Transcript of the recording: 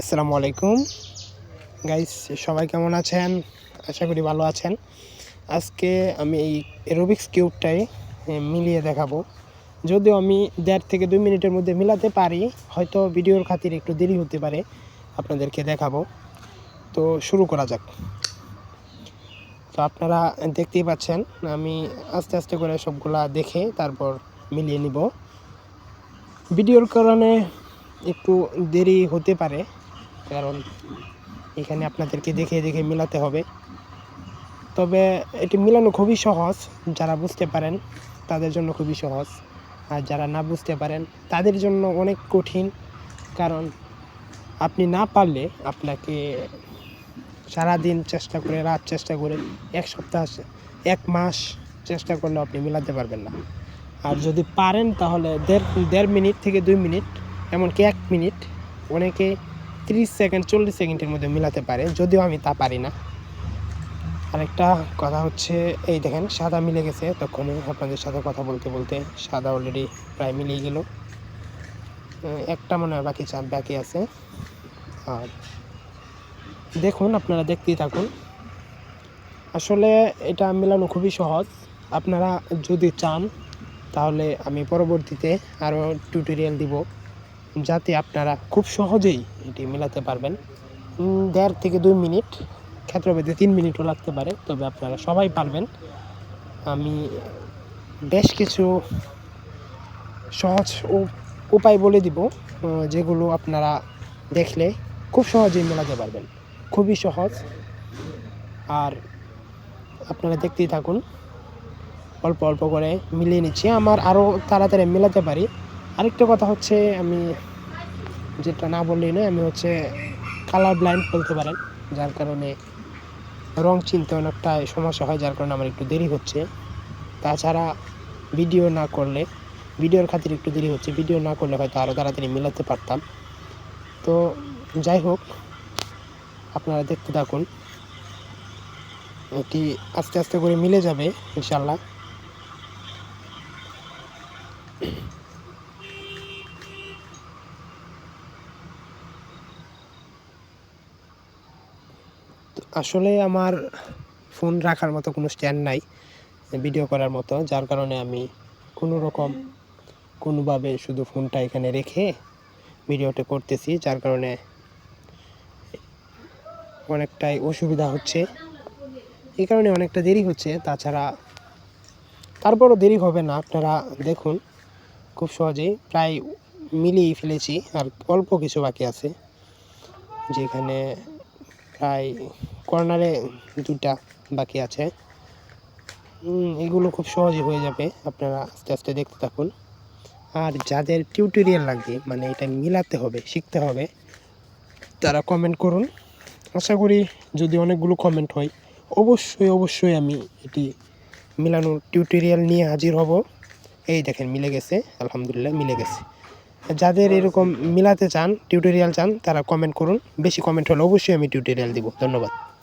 আসসালামু আলাইকুম। গাইস সবাই কেমন আছেন? আশা করি ভালো আছেন। আজকে আমি এই রুবিক্স কিউবটাই মিলিয়ে দেখাবো। যদিও আমি দেড় থেকে দুই মিনিটের মধ্যে মিলাতে পারি, হয়তো ভিডিওর খাতির একটু দেরি হতে পারে, আপনাদেরকে দেখাবো। তো শুরু করা যাক। তো আপনারা দেখতেই পাচ্ছেন, আমি আস্তে আস্তে করে সবগুলা দেখে তারপর মিলিয়ে নিব। ভিডিওর কারণে একটু দেরি হতে পারে কারণ এখানে আপনাদেরকে দেখে দেখে মিলাতে হবে। তবে এটি মিলানো খুবই সহজ, যারা বুঝতে পারেন তাদের জন্য খুবই সহজ। আর যারা না বুঝতে পারেন তাদের জন্য অনেক কঠিন, কারণ আপনি না পারলে আপনাকে সারাদিন চেষ্টা করে, রাত চেষ্টা করে, এক সপ্তাহ, এক মাস চেষ্টা করলে আপনি মিলাতে পারবেন না। আর যদি পারেন তাহলে দেড় দেড় মিনিট থেকে দুই মিনিট, এমনকি এক মিনিট, অনেকে তিরিশ সেকেন্ড, চল্লিশ সেকেন্ডের মধ্যে মিলাতে পারে, যদিও আমি তা পারি না। আরেকটা কথা হচ্ছে, এই দেখেন, সাদা মিলে গেছে, তখনই আপনাদের সাথে কথা বলতে বলতে সাদা অলরেডি প্রায় মিলিয়ে গেল। একটা মনে হয় বাকি চাপ বাকি আছে। আর দেখুন, আপনারা দেখতেই থাকুন। আসলে এটা মেলানো খুবই সহজ। আপনারা যদি চান, তাহলে আমি পরবর্তীতে আরও টিউটোরিয়াল দিব। যাতে আপনারা খুব সহজেই এটি মেলাতে পারবেন। দেড় থেকে দুই মিনিট, ক্ষেত্রভেদে তিন মিনিটও লাগতে পারে, তবে আপনারা সবাই পারবেন। আমি বেশ কিছু সহজ উপায় বলে দিব যেগুলো আপনারা দেখলে খুব সহজেই মেলাতে পারবেন। খুবই সহজ। আর আপনারা দেখতেই থাকুন। অল্প অল্প করে মিলিয়ে নিচ্ছি। আমার আরও তাড়াতাড়ি মেলাতে পারি। আরেকটা কথা হচ্ছে আমি যেটা না বললেই নয়, আমি হচ্ছে কালার ব্লাইন্ড বলতে পারেন, যার কারণে রং চিনতে অনেকটা সমস্যা হয়, যার কারণে আমার একটু দেরি হচ্ছে। তাছাড়া ভিডিও না করলে ভিডিওর খাতির একটু দেরি হচ্ছে ভিডিও না করলে হয়তো আরও তাড়াতাড়ি মেলাতে পারতাম। তো যাই হোক, আপনারা দেখতে থাকুন, এটি আস্তে আস্তে করে মিলে যাবে ইনশাল্লাহ তো আসলে আমার ফোন রাখার মতো কোনো স্ট্যান্ড নাই ভিডিও করার মতো, যার কারণে আমি কোনো রকম কোনোভাবে শুধু ফোনটা এখানে রেখে ভিডিওটা করতেছি, যার কারণে অনেকটাই অসুবিধা হচ্ছে। এই কারণে অনেকটা দেরি হচ্ছে, তাছাড়া তারপরও দেরি হবে না, আপনারা দেখুন, খুব সহজেই প্রায় মিলিয়েই ফেলেছি, আর অল্প কিছু বাকি আছে, যেখানে প্রায় কর্নারে দুটা বাকি আছে। এগুলো খুব সহজে হয়ে যাবে। আপনারা আস্তে আস্তে দেখতে থাকুন। আর যাদের টিউটোরিয়াল লাগবে মানে এটা মিলাতে হবে, শিখতে হবে, তারা কমেন্ট করুন। আশা করি যদি অনেকগুলো কমেন্ট হয়, অবশ্যই অবশ্যই আমি এটি মিলানোর টিউটোরিয়াল নিয়ে হাজির হব। এই দেখেন, মিলে গেছে। আলহামদুলিল্লাহ, মিলে গেছে। যাদের এরকম মিলাতে চান টিউটোরিয়াল চান, তারা কমেন্ট করুন। বেশি কমেন্ট হলে অবশ্যই আমি টিউটোরিয়াল দিব। ধন্যবাদ।